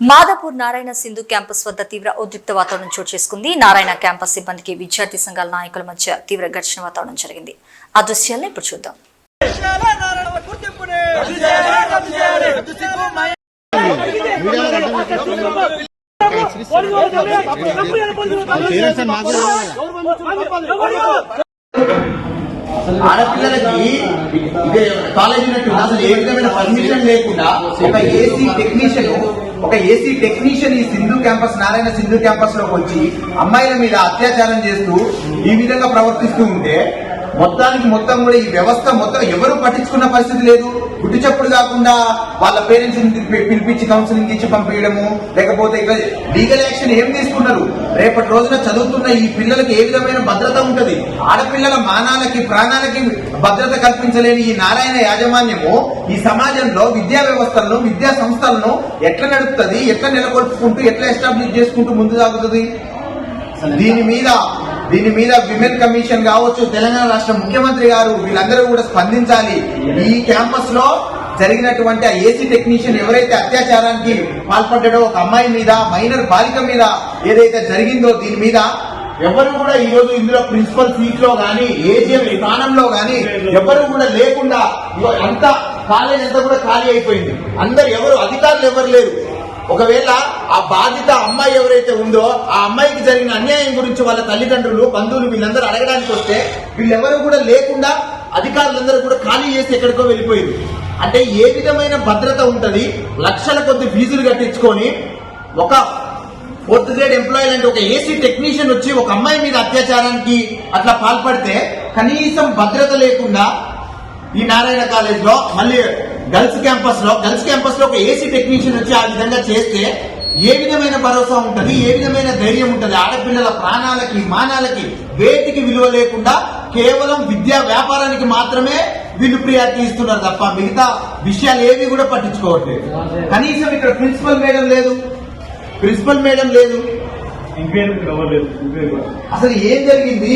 Madhapur Narayana Sindhu campus వద్ద తీవ్ర ఉద్రిక్త వాతావరణం చోటు చేసుకుంది. నారాయణ క్యాంపస్ సిబ్బందికి విద్యార్థి సంఘాల నాయకుల మధ్య తీవ్ర ఘర్షణ వాతావరణం జరిగింది. ఆ దృశ్యాలను ఇప్పుడు చూద్దాం. ఆడపిల్లలకి కాలేజీ అసలు ఏ విధమైన పర్మిషన్ లేకుండా ఒక ఏసీ టెక్నీషియన్ ఒక ఏసీ టెక్నీషియన్ ఈ సింధు క్యాంపస్ నారాయణ సింధు క్యాంపస్లోకి వచ్చి అమ్మాయిల మీద అత్యాచారం చేస్తూ ఈ విధంగా ప్రవర్తిస్తూ ఉంటే మొత్తానికి మొత్తం కూడా ఈ వ్యవస్థ మొత్తం ఎవరు పట్టించుకున్న పరిస్థితి లేదు. గుడ్డి చప్పుడు కాకుండా వాళ్ళ పేరెంట్స్ పిలిపించి కౌన్సిలింగ్ ఇచ్చి పంపించడము లేకపోతే ఇక లీగల్ యాక్షన్ ఏం తీసుకున్నారు రేపటి రోజున చదువుతున్న ఈ పిల్లలకి ఏ విధమైన భద్రత ఉంటది? ఆడపిల్లల మానాలకి ప్రాణాలకి భద్రత కల్పించలేని ఈ నారాయణ యాజమాన్యము ఈ సమాజంలో విద్యా వ్యవస్థలను విద్యా సంస్థలను ఎట్లా నడుపుతుంది? ఎట్లా నెలకొల్పుకుంటూ ఎట్లా ఎస్టాబ్లిష్ చేసుకుంటూ ముందు సాగుతుంది? దీని మీద దీని మీద విమెన్ కమిషన్ కావచ్చు తెలంగాణ రాష్ట్ర ముఖ్యమంత్రి గారు వీళ్ళందరూ కూడా స్పందించాలి. ఈ క్యాంపస్లో జరిగినటువంటి ఆ ఏసీ టెక్నీషియన్ ఎవరైతే అత్యాచారానికి పాల్పడ్డాడో ఒక అమ్మాయి మీద మైనర్ బాలిక మీద ఏదైతే జరిగిందో దీని మీద ఎవరు కూడా ఈ రోజు ఇందులో ప్రిన్సిపల్ సీట్లో గానీ ఏజీఎం స్థానంలో గానీ ఎవరు కూడా లేకుండా అంతా కాలేజ్ అంతా కూడా ఖాళీ అయిపోయింది. అందరు ఎవరు అధికారులు ఎవరు లేరు. ఒకవేళ ఆ బాధిత అమ్మాయి ఎవరైతే ఉందో ఆ అమ్మాయికి జరిగిన అన్యాయం గురించి వాళ్ళ తల్లిదండ్రులు బంధువులు వీళ్ళందరూ అడగడానికి వస్తే వీళ్ళెవరూ కూడా లేకుండా అధికారులందరూ కూడా ఖాళీ చేసి ఎక్కడికో వెళ్ళిపోయింది అంటే ఏ విధమైన భద్రత ఉంటుంది? లక్షల కొద్ది ఫీజులు కట్టించుకొని ఒక ఫోర్త్ గ్రేడ్ ఎంప్లాయీ లాంటి ఒక ఏసీ టెక్నీషియన్ వచ్చి ఒక అమ్మాయి మీద అత్యాచారానికి అట్లా పాల్పడితే కనీసం భద్రత లేకుండా ఈ నారాయణ కాలేజ్లో మళ్ళీ గర్ల్స్ క్యాంపస్లో గర్ల్స్ క్యాంపస్లో ఒక ఏసీ టెక్నీషియన్ వచ్చి ఆ విధంగా చేస్తే ఏ విధమైన భరోసా ఉంటది ఏ విధమైన ధైర్యం ఉంటది? ఆడపిల్లల ప్రాణాలకి మానాలకి వేటికి విలువ లేకుండా కేవలం విద్యా వ్యాపారానికి మాత్రమే వీళ్ళు ప్రియారిటీ ఇస్తున్నారు తప్ప మిగతా విషయాలు ఏవి కూడా పట్టించుకోవట్లేదు. కనీసం ఇక్కడ ప్రిన్సిపల్ మేడం లేదు. ప్రిన్సిపల్ మేడం లేదు. అసలు ఏం జరిగింది?